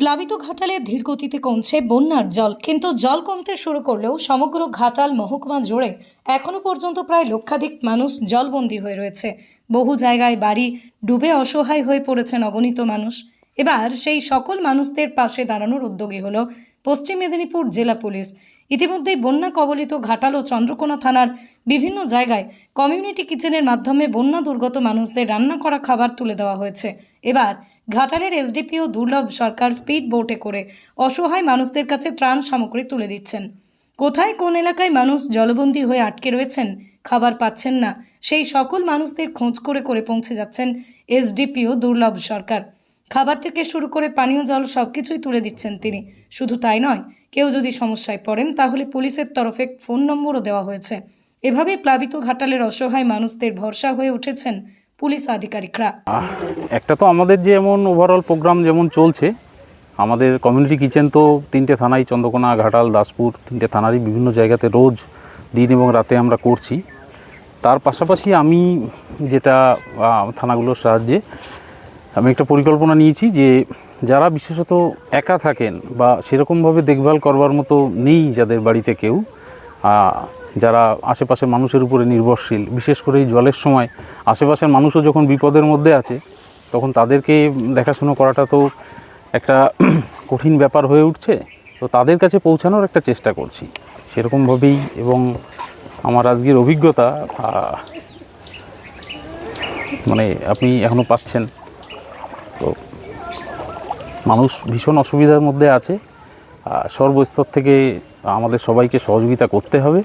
প্লাবিত ঘাটালে ধীর গতিতে কমছে বন্যার জল। কিন্তু জল কমতে শুরু করলেও সমগ্র ঘাটাল মহকুমা জুড়ে এখনও পর্যন্ত প্রায় লক্ষাধিক মানুষ জলবন্দী হয়ে রয়েছে। বহু জায়গায় বাড়ি ডুবে অসহায় হয়ে পড়েছেন অগণিত মানুষ। এবার সেই সকল মানুষদের পাশে দাঁড়ানোর উদ্যোগী হলো পশ্চিম মেদিনীপুর জেলা পুলিশ। ইতিমধ্যেই বন্যা কবলিত ঘাটাল ও চন্দ্রকোনা থানার বিভিন্ন জায়গায় কমিউনিটি কিচেনের মাধ্যমে বন্যা দুর্গত মানুষদের রান্না করা খাবার তুলে দেওয়া হয়েছে। এবার ঘাটালের এসডিপিও দুর্লভ সরকার স্পিড বোটে করে অসহায় মানুষদের কাছে ত্রাণ সামগ্রী তুলে দিচ্ছেন। কোথায় কোন এলাকায় মানুষ জলবন্দী হয়ে আটকে রয়েছেন খাবার পাচ্ছেন না, সেই সকল মানুষদের খোঁজ করে করে পৌঁছে যাচ্ছেন এসডিপিও দুর্লভ সরকার। খাবার থেকে শুরু করে পানীয় জল সব কিছুই তুলে দিচ্ছেন তিনি। শুধু তাই নয়, কেউ যদি সমস্যায় পড়েন তাহলে পুলিশের তরফে ফোন নম্বরও দেওয়া হয়েছে। এভাবে প্লাবিত ঘাটালের অসহায় মানুষদের ভরসা হয়ে উঠেছেন পুলিশ আধিকারিকরা। একটা তো আমাদের যে যেমন ওভারঅল প্রোগ্রাম যেমন চলছে, আমাদের কমিউনিটি কিচেন তো তিনটে থানায় চন্দ্রকোনা, ঘাটাল, দাসপুর, তিনটে থানারই বিভিন্ন জায়গাতে রোজ দিন এবং রাতে আমরা করছি। তার পাশাপাশি আমি যেটা থানাগুলোর সাহায্যে আমি একটা পরিকল্পনা নিয়েছি যে যারা বিশেষত একা থাকেন বা সেরকমভাবে দেখভাল করবার মতো নেই যাদের বাড়িতে কেউ যারা আশেপাশের মানুষের উপরে নির্ভরশীল, বিশেষ করে এই জলের সময় আশেপাশের মানুষও যখন বিপদের মধ্যে আছে, তখন তাদেরকে দেখাশুনো করাটা তো একটা কঠিন ব্যাপার হয়ে উঠছে। তো তাদের কাছে পৌঁছানোর একটা চেষ্টা করছি, সেরকমভাবেই এবং আমার আজকের অভিজ্ঞতা মানে আপনি এখনও পাচ্ছেন। তো মানুষ ভীষণ অসুবিধার মধ্যে আছে। সর্বস্তর থেকে আমাদের সবাইকে সহযোগিতা করতে হবে।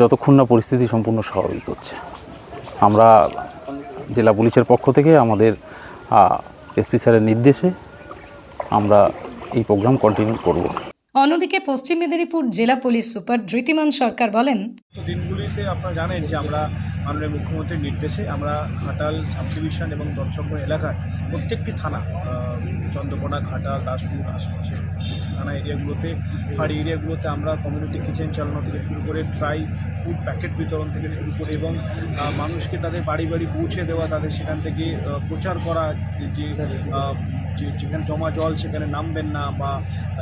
যতক্ষণ না পরিস্থিতি সম্পূর্ণ স্বাভাবিক হচ্ছে। আমরা জেলা পুলিশের পক্ষ থেকে আমাদের এসপি স্যারের নির্দেশে আমরা এই প্রোগ্রাম কন্টিনিউ করব। অন্যদিকে পশ্চিম মেদিনীপুর জেলা পুলিশ সুপার ধৃতিমান সরকার বলেন দিনগুলিতে আপনারা জানেন যে আমরা মাননীয় মুখ্যমন্ত্রীর নির্দেশে আমরা ঘাটাল সাব ডিভিশন এবং দর্শকপুর এলাকার প্রত্যেকটি থানা চন্দ্রকোনা, ঘাটাল, দাসপুর আশেপাশে থানা এরিয়াগুলোতে পাহাড়ি এরিয়াগুলোতে আমরা কমিউনিটি কিচেন চালানো থেকে শুরু করে ট্রাই ফুড প্যাকেট বিতরণ থেকে শুরু করে এবং মানুষকে তাদের বাড়ি বাড়ি পৌঁছে দেওয়া, তাদের সেখান থেকে প্রচার করা যে যেখানে জমা জল সেখানে নামবেন না বা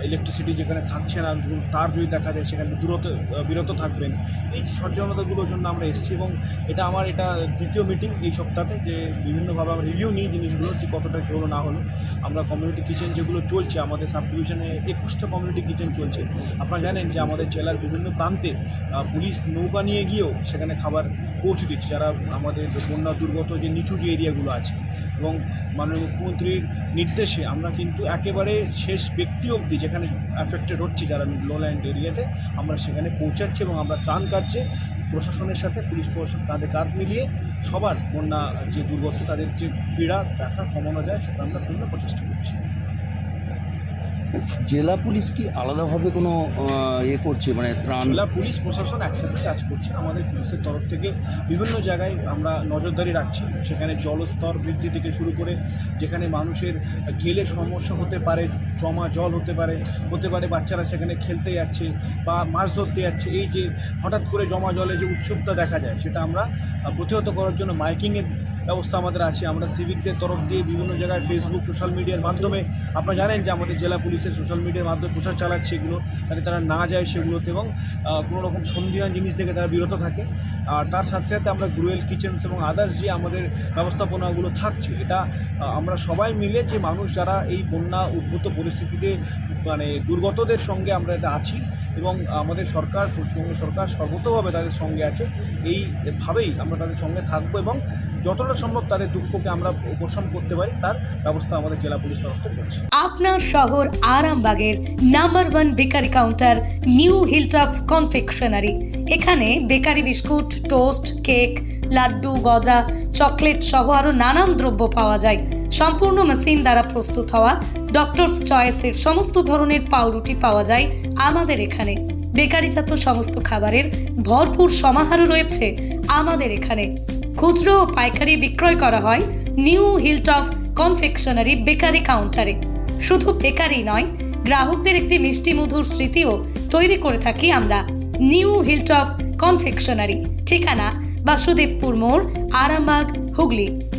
ইলেকট্রিসিটি যেখানে থাকছে না তার যদি দেখা যায় সেখানে দূরত বিরত থাকবেন। এই যে সচেতনতাগুলোর জন্য আমরা এসেছি এবং এটা আমার, এটা দ্বিতীয় মিটিং এই সপ্তাহে যে বিভিন্নভাবে আমরা রিভিউ নিই জিনিসগুলো ঠিক কতটা কী হলো, না হলো। আমরা কমিউনিটি কিচেন যেগুলো চলছে, আমাদের সাব ডিভিশনে একুশটা কমিউনিটি কিচেন চলছে। আপনারা জানেন যে আমাদের জেলার বিভিন্ন প্রান্তে পুলিশ নৌকা নিয়ে গিয়েও সেখানে খাবার পৌঁছে দিচ্ছে। যারা আমাদের বন্যা দুর্গত যে নিচু যে এরিয়াগুলো আছে এবং মাননীয় মুখ্যমন্ত্রীর নির্দেশে আমরা কিন্তু একেবারে শেষ ব্যক্তি অবধি যেখানে অ্যাফেক্টেড হচ্ছে যারা লোল্যান্ড এরিয়াতে, আমরা সেখানে পৌঁছাচ্ছি এবং আমরা ত্রাণ কাটছে। প্রশাসনের সাথে, পুলিশ প্রশাসন কাঁধে কাঁধ মিলিয়ে সবার বন্যা যে দুর্গত তাদের যে পীড়া, ব্যথা কমানো যায়, সেটা আমরা পূর্ণ প্রচেষ্টা করছি। জেলা পুলিশ কি আলাদাভাবে কোনো আহ, ইয়ে করছে? মানে ত্রাণ জেলা পুলিশ প্রশাসন একসাথে কাজ করছে। আমাদের পুলিশের তরফ থেকে বিভিন্ন জায়গায় আমরা নজরদারি রাখছি। সেখানে জলস্তর বৃদ্ধি থেকে শুরু করে যেখানে মানুষের গেলে সমস্যা হতে পারে জমা জল হতে পারে হতে পারে বাচ্চারা সেখানে খেলতে যাচ্ছে বা মাছ ধরতে যাচ্ছে। এই যে হঠাৎ করে জমা জলে যে উৎসুকতা দেখা যায় সেটা আমরা প্রতিহত করার জন্য মাইকিংয়ের ব্যবস্থা আমাদের আছে। আমরা সিভিকদের তরফ দিয়ে বিভিন্ন জায়গায় ফেসবুক সোশ্যাল মিডিয়ার মাধ্যমে আপনারা জানেন যে আমাদের জেলা পুলিশের সোশ্যাল মিডিয়ার মাধ্যমে প্রচার চালাচ্ছে এগুলো, যাতে তারা না যায় সেগুলোতে এবং কোনো রকম সন্ধিহান জিনিস থেকে তারা বিরত থাকে। আর তার সাথে সাথে আমরা গ্রুয়েল কিচেনস এবং আদার্স যে আমাদের ব্যবস্থাপনাগুলো থাকছে, এটা আমরা সবাই মিলে যে মানুষ যারা এই বন্যা উদ্ভূত পরিস্থিতিতে মানে দুর্গতদের সঙ্গে আমরা এতে আছি এবং আমাদের সরকার, পশ্চিমবঙ্গ সরকার সর্বতভাবে তাদের সঙ্গে আছে। এইভাবেই আমরা তাদের সঙ্গে থাকব এবং যতটা সম্ভব তাদের দুঃখকে আমরা উপশম করতে পারি, তার ব্যবস্থা আমাদের জেলা পুলিশ তরফ থেকে করছে। আপনার শহর আরামবাগের number one bakery counter, new hilltop confectionery. এখানে bakery biscuit, toast, cake, laddu, গজা, চকলেট সহ আরও নানান দ্রব্য পাওয়া যায়। সম্পূর্ণ মেশিন দ্বারা প্রস্তুত হওয়া ডক্টরস চয়েসের সমস্ত ধরনের পাউরুটি পাওয়া যায় আমাদের এখানে। বেকারিজাত সমস্ত খাবারের ভরপুর সমাহারও রয়েছে আমাদের এখানে। খুচরো ও পাইকারি বিক্রয় করা হয় নিউ হিলটপ কনফেকশনারি বেকারি কাউন্টারে। শুধু বেকারি নয়, গ্রাহকদের একটি মিষ্টি মধুর স্মৃতিও তৈরি করে থাকি আমরা। নিউ হিলটপ কনফেকশনারি, ঠিকানা বাসুদেবপুর মোড়, আরামবাগ, হুগলি।